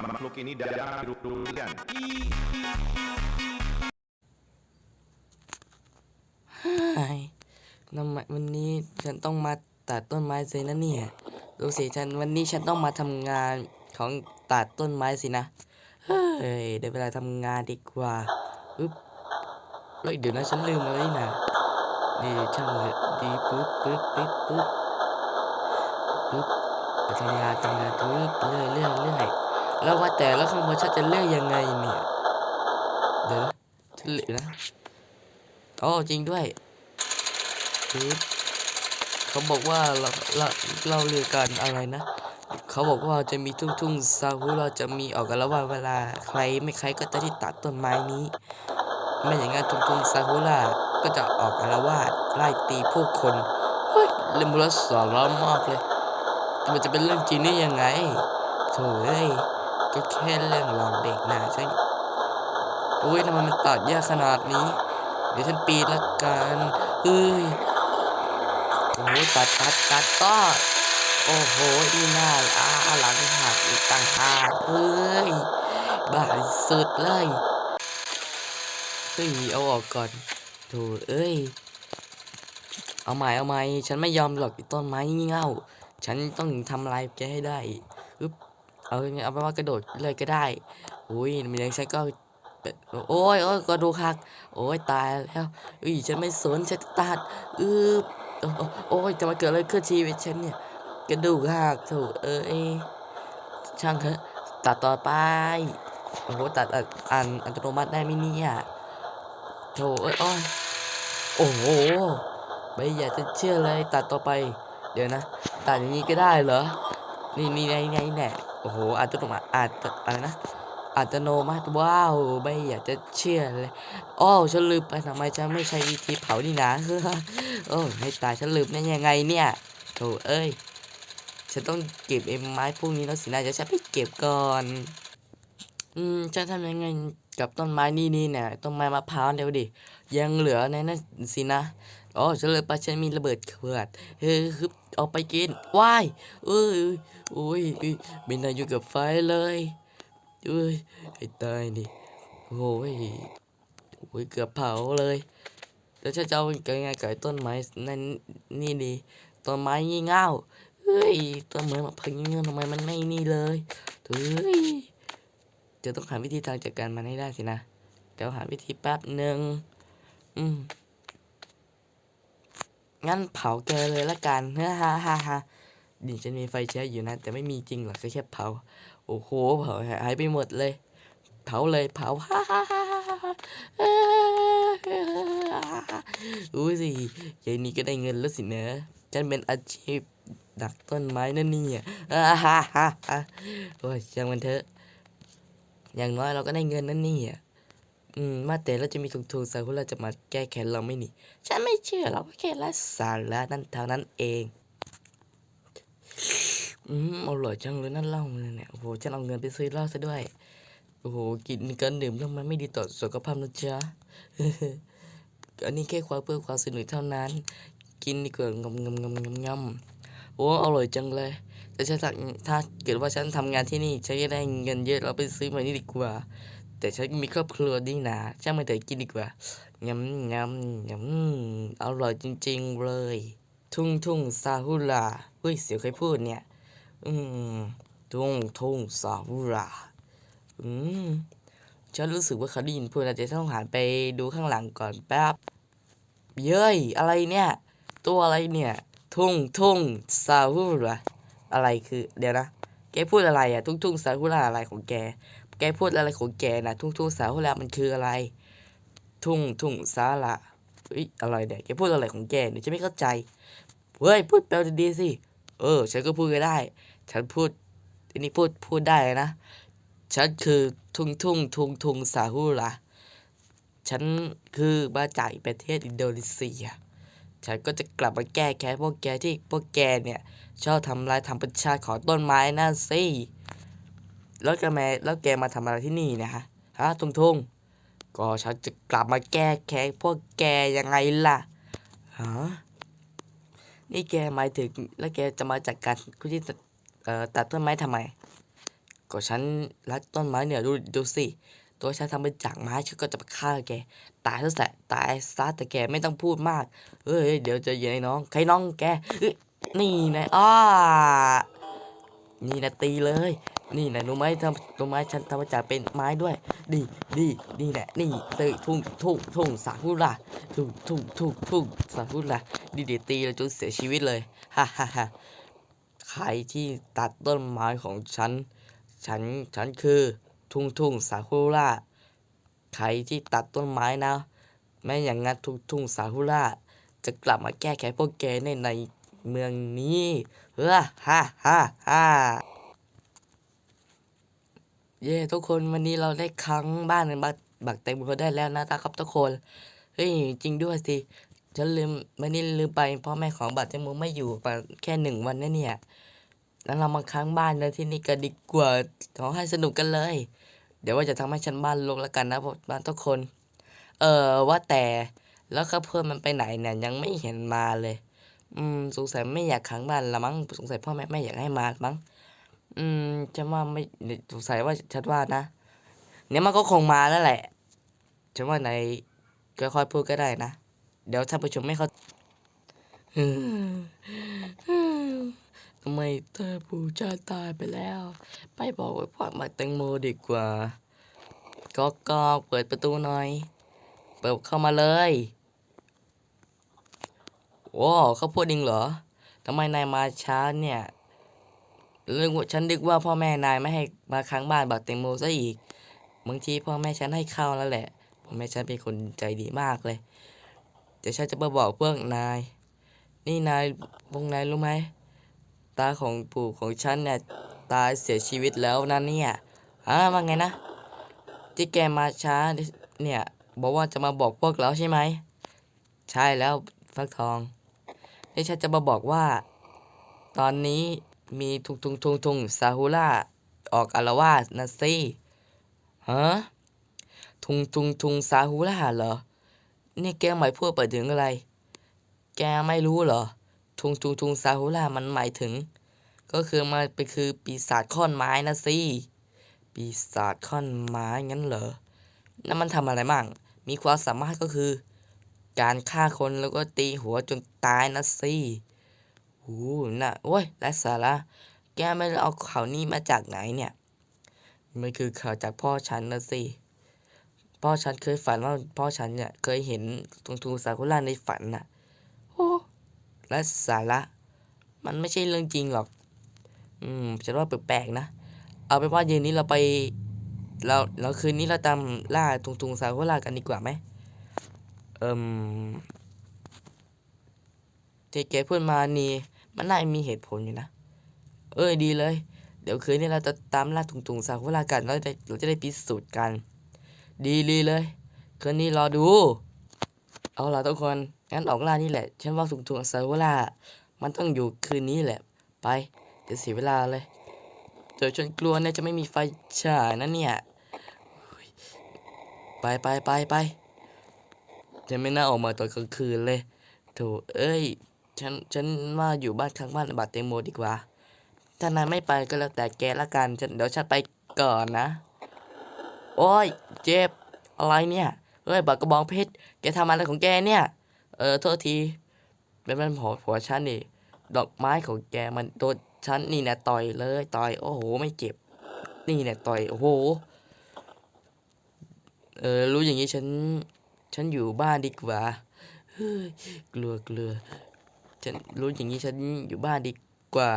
makhluk ini dalam duduk-dudukan. ไอ้ทำไมวันนี้ฉันต้องมาตัดต้นไม้สินะเนี่ยดูสิฉันวันนี้ฉันต้องมาทำงานของตัดต้นไม้สินะ เฮ้ยได้เวลาทำงานดีกว่าอึ๊บเฮ้ยเดี๋ยวนะฉันลืมอะไรน่ะนี่ช่างเลยดีปึ๊บปึ๊บปึ๊บปึ๊บปึ๊บไปทำงานทำงานปึ๊บเรื่อยเรื่อยเรื่อย แล้วว่าแต่แล้วข้างบนฉันจะเลือยยังไงเนี่ย เดี๋ยวนะฉันเหลือนะอ๋อจริงด้วยเขาบอกว่าเราเราเราเรือกันอะไรนะ เขาบอกว่าจะมีทุ่งทุ่งซาฮูเราจะมีออกกันแล้วว่าเวลาใครไม่ใครก็จะที่ตัดต้นไม้นี้ไม่อย่างนั้นทุ่งทุ่งซาฮูล่าก็จะออกอาละวาดไล่ตีผู้คนเฮ้ยเรื่องมูลสาระมากเลยแต่มันจะเป็นเรื่องจริงได้ยังไงโถ่เอ้ย ก็แค่เรื่องหลอกเด็กนะฉันอุ้ยทำไมมันตัดยากขนาดนี้ เดี๋ยวฉันปีนละกันเฮ้ยโอ้โหตัดตัดตัดต่อโอ้โหอีน่าอาหลังหักอีกต่างหากเฮ้ยบ้าสุดเลยเฮ้ยเอาออกก่อนโถเอ้ย เอาใหม่เอาใหม่ฉันไม่ยอมหรอกต้นไม้งี่เง่า ฉันต้องทำลายแกให้ได้อึ๊บ เอาไงเอาไปว่ากระโดดเลยก็ได้อุ้ยมันยังฉันก็โอ้ยโอ้ยก็ดูคัก โอ้ยตายแล้วอุ้ยฉันไม่สนฉันตัดอึ๊บโอ้โอ้ยจะมาเกิดอะไรขึ้นชีวิตฉันเนี่ยกระดูกหักถูกเอ้ยช่างเถอะตัดต่อไปโอ้โหตัดอันอันอัตโนมัติได้ไหมเนี่ยโถเอ้ยโอ้ยโอ้โหไม่อยากจะเชื่อเลยตัดต่อไป เดี๋ยวนะ ตัดอย่างนี้ก็ได้เหรอ นี่นี่ไงไงแน่ โอ้โหอัตโนมัติอัตอะไรนะอัตโนมัติว้าวไม่อยากจะเชื่อเลยอ้อฉันลืมไปทำไมฉันไม่ใช้วิธีเผานี่นะโอ้ให้ตายฉันลืมได้ยังไงเนี่ยโถเอ้ยฉันต้องเก็บไอ้ไม้พวกนี้แล้วสินะเดี๋ยวฉันไปเก็บก่อนอืมฉันทำยังไงกับต้นไม้นี่นี่เนี่ยต้นไม้มะพร้าวเดี๋ยวดิยังเหลือในนั้นสินะอ๋อฉันเลยไปฉันมีระเบิดขวดเฮ้ยฮึบ เอาไปกินว้ายเอ้ยโอ้ยเอ้ยไม่น่าอยู่กับไฟเลยเอ้ยให้ตายดิโอ้ยโอ้ยเกือบเผาเลยแล้วฉันจะเอายังไงกับไอ้ต้นไม้นั่นนี่ดีต้นไม้งี่เง่าเฮ้ยต้นไม้มาพังเงี้ยทำไมมันไม่นี่เลยเฮ้ยจะต้องหาวิธีทางจัดการมันให้ได้สินะเดี๋ยวหาวิธีแป๊บหนึ่งอืม งั้นเผาแกเลยละกันเฮ่าฮ่าฮ่าฮ่าดิฉันมีไฟแช็อยู่นะ แต่ไม่มีจริงหรอกก็แค่เผา โอ้โหเผาหายไปหมดเลย เผาเลยเผาฮ่าฮ่าฮ่าฮ่าฮ่าอุ้ยสิยายนี้ก็ได้เงินแล้วสินะฉันเป็นอาชีพดักต้นไม้นั่นนี่อะฮ่าฮ่าฮ่าฮ่าโอ้ยช่างมันเถอะ อย่างน้อยเราก็ได้เงินนั่นนี่อะ อืมมาแต่เราจะมีทุงทุงสาคุณเราจะมาแก้แค้นเราไม่หนิฉันไม่เชื่อเราก็แค่ไร้สาระนั่นเท่านั้นเอง อืมอร่อยจังเลยนั่นเหล้าเลยเนี่ยโอ้โหฉันเอาเงินไปซื้อเหล้าซะด้วย โอ้โหกินกันดื่มแล้วมันไม่ดีต่อสุขภาพนะจ๊ะอันนี้แค่ความเพื่อความสนุกเท่านั้น กินดีกว่างำงำงำงำงำโอ้อร่อยจังเลยแต่ฉันถ้าเกิดว่าฉันทำงานที่นี่ฉันจะได้เงินเยอะเราไปซื้อมานี่ดีกว่า แต่ฉันมีครอบครัวดีนะช่างมันเถอะกินดีกว่ายำยำยำอร่อยจริง ๆ เลย ทุ่งทุ่งซาฮุราเฮ้ยเสียวใครพูดเนี่ย อืม ทุ่งทุ่งซาฮุราอืมฉันรู้สึกว่าเขาได้ยินพูดนะแต่ฉันต้องหันไปดูข้างหลังก่อนแป๊บ เย้ย อะไรเนี่ย ตัวอะไรเนี่ย ทุ่งทุ่งซาฮุราอะไรคือ เดี๋ยวนะ แกพูดอะไรอะทุ่งทุ่งซาฮุราอะไรของแก แกพูดอะไรของแกนะทุ่งทุ่งซาฮุรามันคืออะไร ทุ่งทุ่งซาละเฮ้ยอะไรเนี่ยแกพูดอะไรของแกเนี่ยฉันไม่เข้าใจเฮ้ยพูดแปลดีๆสิเออ ฉันก็พูดก็ได้ ฉันพูดอันนี้พูดพูดได้นะ ฉันคือทุ่งทุ่งทุ่งทุ่งซาฮุราฉันคือมาจากประเทศอินโดนีเซีย ฉันก็จะกลับมาแก้แค้นพวกแกที่พวกแกเนี่ย ชอบทำลายธรรมชาติของต้นไม้นั่นสิ แล้วแกมาแล้วแกมาทำอะไรที่นี่เนะฮะฮะทุ่งทุ่งก็ฉันจะกลับมาแก้แค้นพวกแกยังไงล่ะฮะนี่แกหมายถึงแล้วแกจะมาจัดการคุณที่ตัดเอ่อตัดต้นไม้ทำไม ก็ฉันรักต้นไม้เนี่ยดูดูสิตัวฉันทำมาจากไม้ฉันก็จะมาฆ่าแกตายซะแสตายซะแต่แกไม่ต้องพูดมากเฮ้ยเดี๋ยวจะเย็นไอ้น้องใครน้องแกเอ้ยนี่นะอ้านี่นะตีเลย นี่นะรู้ไหมทำรู้ไหมฉันทำมาจากเป็นไม้ด้วย ดีดีนี่แหละนี่ตีทุ่งทุ่งทุ่งสาคุระทุ่งทุ่งทุ่งทุ่งสาคุระดีเดียวตีแล้วจนเสียชีวิตเลยฮ่าฮ่าฮ่าใครที่ตัดต้นไม้ของฉัน ฉันฉันคือทุ่งทุ่งสาคุระใครที่ตัดต้นไม้นะแม้อย่างนั้นทุ่งทุ่งสาคุระจะกลับมาแก้แค้นพวกแกในในเมืองนี้เฮ้อฮ่าฮ่าฮ่า เย้ทุกคนวันนี้เราได้ค้างบ้านบักบักแตงโมได้แล้วนะครับทุกคนเฮ้ยจริงด้วยสิฉันลืมวันนี้ลืมไปพ่อแม่ของบักแตงโมไม่อยู่มาแค่หนึ่งวันนะเนี่ยแล้วเรามาค้างบ้านแล้วที่นี่กันดีกว่าขอให้สนุกกันเลย เดี๋ยวว่าจะทำให้ฉันบ้านรกแล้วกันนะบ้านทุกคน เออว่าแต่แล้วข้าเพื่อนมันไปไหนเนี่ยยังไม่เห็นมาเลย อืมสงสัยไม่อยากค้างบ้านละมั้งสงสัยพ่อแม่ไม่อยากให้มามั้ง อืมฉันว่าไม่สงสัยว่าฉันว่านะเนี่ยมันก็คงมาแล้วแหละฉันว่าในก็ค่อยพูดก็ได้นะ เดี๋ยวท่านผู้ชมไม่เข้าทำไมเธอผู้ชายตายไปแล้ว ไปบอกไว้พ่อมาแตงโมดีกว่าก็ก็เปิดประตูหน่อย เปิดเข้ามาเลยโอ้เขาพูดจริงเหรอทำไมนายมาช้าเนี่ย เรื่องฉันนึกว่าพ่อแม่นายไม่ให้มาค้างบ้านบักแตงโมซะอีกบางทีพ่อแม่ฉันให้เข้าแล้วแหละพ่อแม่ฉันเป็นคนใจดีมากเลยเดี๋ยวฉันจะมาบอกพวกนาย นี่นายพวกนายรู้ไหมตาของปู่ของฉันเนี่ยตายเสียชีวิตแล้วนะเนี่ยอ่าว่าไงนะที่แกมาช้าเนี่ยบอกว่าจะมาบอกพวกเราใช่ไหมใช่แล้วฟักทองนี่ฉันจะมาบอกว่า ตอนนี้ มีทุงทุงทุงทุงซาฮูล่าออกอารวาสนะสิฮะทุงทุงทุงซาฮูล่าเหรอ นี่แกหมายพูดไปถึงอะไร แกไม่รู้เหรอ ทุงทุงทุงซาฮูล่ามันหมายถึง ก็คือมันเป็นคือปีศาจค้อนไม้นะสิปีศาจค้อนไม้งั้นเหรอแล้วมันทำอะไรบ้าง มีความสามารถก็คือ การฆ่าคนแล้วก็ตีหัวจนตายนะสิ โอ้น่ะโอ้ยไร้สาระแกไม่รู้เอาข่าวนี้มาจากไหนเนี่ย มันคือข่าวจากพ่อฉันนะสิพ่อฉันเคยฝันว่าพ่อฉันเนี่ยเคยเห็นทุงทุงซากุระในฝันน่ะโอ้ไร้สาระ มันไม่ใช่เรื่องจริงหรอก อืมฉันว่าแปลกๆนะ เอาเป็นว่าเย็นนี้เราไปเราเราคืนนี้เราตามล่าทุงทุงซากุระกันดีกว่าไหมเอิมที่แกพูดมานี่ มันน่ามีเหตุผลอยู่นะ เอ้ยดีเลย เดี๋ยวคืนนี้เราจะตามล่าทุงทุงซากุระกันแล้วได้เราจะได้พิสูจน์กัน ดีดีเลย คืนนี้รอดู เอาล่ะทุกคนงั้นออกล่านี่แหละฉันว่าทุงทุงซากุระมันต้องอยู่คืนนี้แหละ ไปเดี๋ยวเสียเวลาเลยเดี๋ยวฉันกลัวเนี่ยจะไม่มีไฟฉายนะเนี่ยเฮ้ยไปไปไปไปจะไม่น่าออกมาตอนกลางคืนเลยโถเอ้ย ฉันฉันว่าอยู่บ้านข้างบ้านบัตรเตงโมดีกว่า ถ้านายไม่ไปก็แล้วแต่แกละกันฉันเดี๋ยวฉันไปก่อนนะ โอ้ย เจ็บอะไรเนี่ย เฮ้ยบัตรกระบองเพชร แกทำอะไรของแกเนี่ย เออโทษที เป็นมันผัวผัวฉันนี่ ดอกไม้ของแกมันโดนฉันนี่เนี่ยต่อยเลย ต่อย โอ้โห ไม่เจ็บ นี่เนี่ยต่อย โอ้โห เออรู้อย่างนี้ฉัน ฉันอยู่บ้านดีกว่าเฮ้ยกลัวกลัว ฉันรู้อย่างนี้ฉันอยู่บ้านดีกว่า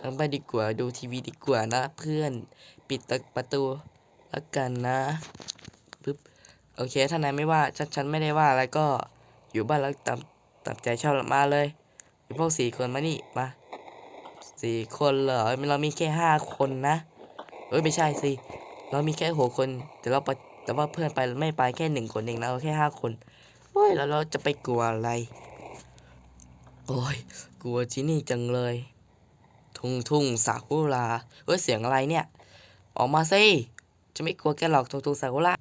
ทางบ้านดีกว่าดูทีวีดีกว่านะ เพื่อนปิดประตูแล้วกันนะปึ๊บโอเคถ้านายไม่ว่าฉันฉันไม่ได้ว่าอะไรก็อยู่บ้านแล้วตามตามใจชอบมาเลยพวกสี่คนมานี่มาสี่คนเหรอเรามีแค่ห้าคนนะเอ้ยไม่ใช่สิเรามีแค่หกคนแต่เราไปแต่ว่าเพื่อนไปไม่ไปแค่หนึ่งคนเองนะเราแค่ห้าคนโอ้ยแล้วเราจะไปกลัวอะไร โอ้ยกลัวที่นี่จังเลย ทุ่งทุ่งซากุระเฮ้ยเสียงอะไรเนี่ย ออกมาสิจะไม่กลัวแกหรอกทุ่งทุ่งซากุระ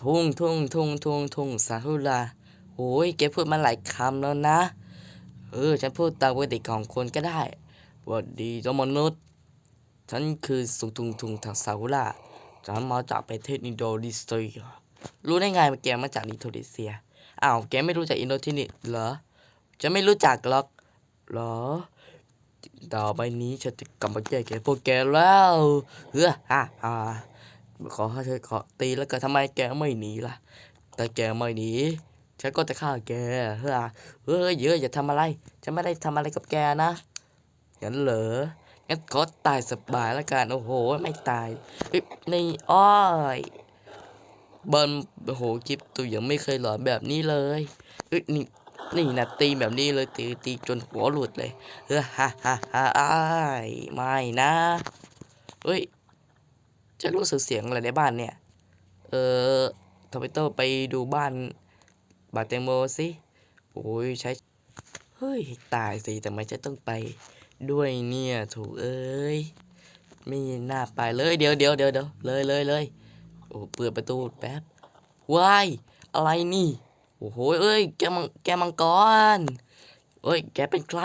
ทุ่งทุ่งทุ่งทุ่งทุ่งซากุระโอ้ยแกพูดมาหลายคำแล้วนะเออฉันพูดตามปกติของคนก็ได้วัดดีเจ้ามนุษย์ ฉันคือสุทุงทุงทางซากุระฉันมาจากประเทศอินโดนีเซีย รู้ได้ไงว่าแกมาจากอินโดนีเซีย อ้าว แกไม่รู้จักอินโดนีเซียเหรอ จะไม่รู้จักหรอกหรอ ต่อไปนี้ฉันจะกลับมาแก้แค้นพวกแกแล้วเฮ้อฮ่าฮ่าขอให้เธอขอตีแล้วก็ทำไมแกไม่หนีล่ะ แต่แกไม่หนีฉันก็จะฆ่าแกเฮ้อเฮ้ยเยอะอย่าทำอะไร ฉันไม่ได้ทำอะไรกับแกนะงั้นเหรองั้นขอตายสบายแล้วกัน โอ้โห ไม่ตายนี่อ้อยเบิร์นโอ้โหคลิปตัวยังไม่เคยหลอนแบบนี้เลยเฮ้ยนี่ นี่นะตีแบบนี้เลยตีตีจนหัวหลุดเลยเฮ้อฮ่าฮ่าฮ่าอ้ายไม่นะเฮ้ยจะรู้สึกเสียงอะไรในบ้านเนี่ย เออทอมเปโตไปดูบ้านบาดแตงโมสิโอ้ยใช้ เฮ้ย ตายสิแต่ไม่จะต้องไปด้วยเนี่ยถูกเอ้ยไม่น่าไปเลยเดี๋ยวเดี๋ยวเดี๋ยวเดี๋ยวเลยเลยเลยโอ้เปิดประตูแป๊บวายอะไรนี่ โอ้โหเอ้ย แกมังแกมังกรเอ้ย แกเป็นใคร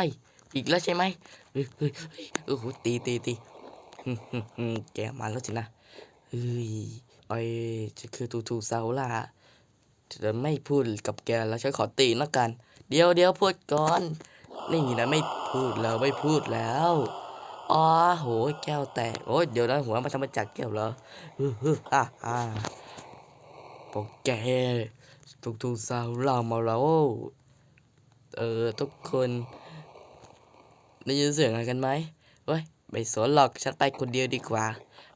อีกแล้วใช่ไหมเฮ้ยเฮ้ยเฮ้ยโอ้โหตีตีตีหึ่มหึ่มหึ่มแกมาแล้วสินะเฮ้ยไอ้จะคือตูตูซาล่าจะไม่พูดกับแกแล้วฉันขอตีแล้วกัน เดี๋ยวเดี๋ยวพูดก่อน นี่นะไม่พูดแล้วไม่พูดแล้วอ๋อโหแก้วแตกโอ้ยเดี๋ยวนะหัวมาทำมาจากแก้วเหรอฮึฮึอ่าอ่าพวกแก ทุกทุกสาวเรามาแล้วเออทุกคนได้ยินเสียงอะไรกันไหมเว้ยไม่สนหรอกฉันไปคนเดียวดีกว่า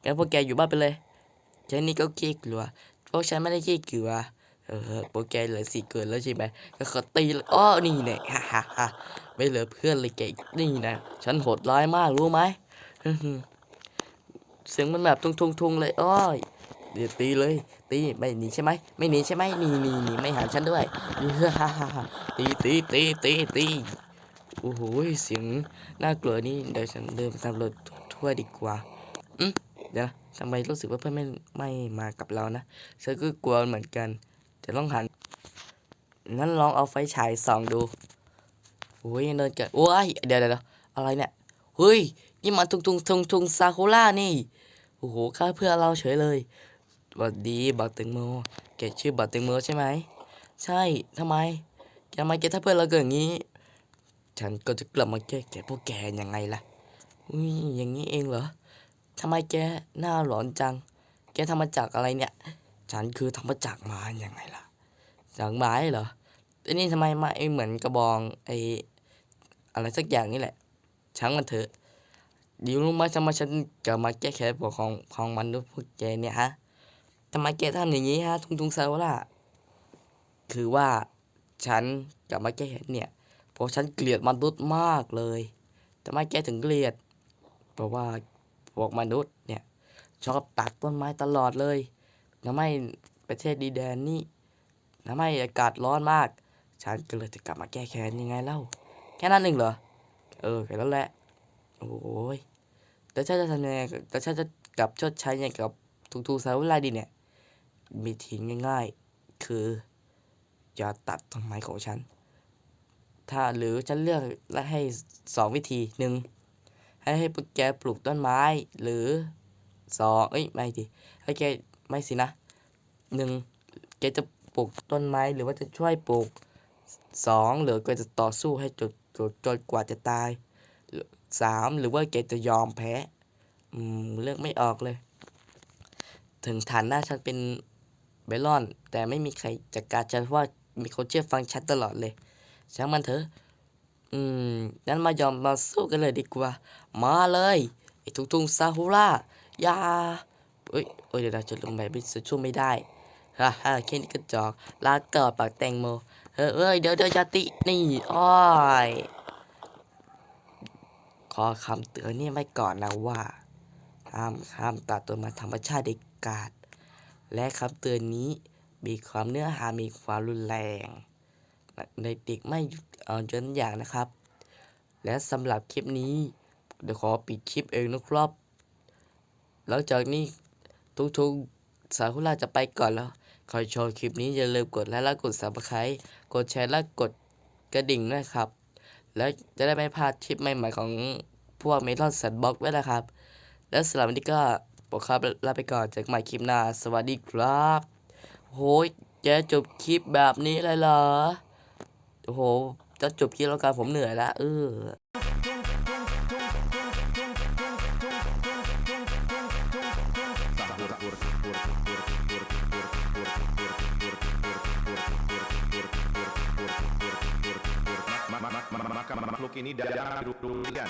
งั้นพวกแกอยู่บ้านไปเลยฉันนี่ก็ขี้กลัวพวกฉันไม่ได้ขี้กลัวเออพวกแกเหลือสี่เกินแล้วใช่ไหมก็ขอตีอ้อนี่เนี่ยฮ่าฮ่าฮ่าไม่เหลือเพื่อนเลยแกนี่นะฉันโหดร้ายมากรู้ไหมเสียงมันแบบทุงทุงทุงเลยอ้อยเดี๋ย ตีเลยตีไม่หนีใช่ไหมไม่หนีใช่ไหมหนีหนีหนีไม่หาฉันด้วยฮ่าฮ่าฮ่าตีตีตีตีตีโอ้โหเสียงน่ากลัวนี่เดี๋ยวฉันเดินสำรวจทั่วดีกว่าอืมเดี๋ยวนะทำไมรู้สึกว่าเพื่อนไม่ไม่มากับเรานะฉันก็กลัวเหมือนกันจะต้องหันนั้นลองเอาไฟฉายส่องดูโอ้ยเดินเกันโอ้ยเดี๋ยวเดี๋ยวเดี๋ยวอะไรเนี่ยเฮ้ยนี่มันทุงทุงทุงทุงซากุระนี่โอ้โหข้าเพื่อนเราเฉยเลย วัสดีบักแตงโมแกชื่อบักแตงโมใช่ไหม ใช่ทำไมแกทำไมแกถ้าเพื่อนเราเกิดอย่างนี้ ฉันก็จะกลับมาแก้แกพวกแกยังไงล่ะ อุ้ยอย่างนี้เองเหรอทำไมแกหน้าหลอนจัง แกทำมาจากอะไรเนี่ย ฉันคือทำมาจากไม้ยังไงล่ะ จากไม้เหรอไอ้นี่ทำไมมาไอ้เหมือนกระบองไอ้อะไรสักอย่างนี่แหละช่างมันเถอะเดี๋ยวรู้ไหมทำไมฉันกลับมาแก้แค้นของของของมันด้วยพวกแกเนี่ยฮะ ทำไมแกทำอย่างนี้ฮะทุงทุงซาวล่ะคือว่าฉันกลับมาแก้แค้นเนี่ยเพราะฉันเกลียดมนุษย์มากเลยทำไมแกถึงเกลียด เพราะว่าพวกมนุษย์เนี่ยชอบตัดต้นไม้ตลอดเลยทำให้ประเทศดีแดนนี่ทำให้อากาศร้อนมาก ฉันก็เลยจะกลับมาแก้แค้นยังไงเล่า แค่นั้นเองเหรอ เออแค่นั้นแหละ โอ้ยแต่ฉันจะทำยังไงแต่ฉันจะกลับชดใช้ยังไงกับทุกๆสาวเวลาดีเนี่ย มีทีง่าย ๆ คืออย่าตัดต้นไม้ของฉัน ถ้าหรือฉันเลือกและให้สองวิธีหนึ่งให้ให้พวกแกปลูกต้นไม้ หรือสองเอ้ยไม่ดิให้แกไม่สินะหนึ่งแกจะปลูกต้นไม้หรือว่าจะช่วยปลูกสองหรือก็จะต่อสู้ให้จนจนจนกว่าจะตายสามหรือว่าแกจะยอมแพ้ อืมเลือกไม่ออกเลย ถึงฐานหน้าฉันเป็น เบลอน แต่ไม่มีใครจัดการฉันเพรว่ามีคนเชื่อฟังฉันตลอดเลยช่างมันเถอะ อืมงั้นมายอมมาสู้กันเลยดีกว่า มาเลยไอ้ทุงทุงซาฮูระยาเอ้ยเอ้ยเดี๋ยวเราจะลงไปไม่ช่วยไม่ได้ฮ่าฮ่าแค่นี้ก็จอกลาเกิดปากแตงโมเฮ้ยเอ้ยเดี๋ยวเดี๋ยวยาตินี่อ้อยขอคำเตือนนี่ไว้ก่อนนะว่าห้ามห้ามตัดต้นไม้ธรรมชาติเด็ดขาด และคำเตือนนี้มีความเนื้อหามีความรุนแรงในเด็กไม่เอ่อนยนอย่างนะครับ และสำหรับคลิปนี้เดี๋ยวขอปิดคลิปเองนะครับ หลังจากนี้ทุกๆสาวคุราจะไปก่อนแล้วใครชอบคลิปนี้อย่าลืมกดไลค์และกด subscribe กดแชร์และกดกระดิ่งด้วยครับ แล้วจะได้ไม่พลาดคลิปใหม่ๆของพวกเมทัลสันบ็อกด้วยนะครับ แล้วสำหรับวันนี้ก็ บอกครับลาไปก่อนเจอกันใหม่คลิปหน้า สวัสดีครับโหยจะจบคลิปแบบนี้เลยเหรอโอ้โหจะจบคลิปแล้วกันผมเหนื่อยละเออ Makhluk ini datang dari durian.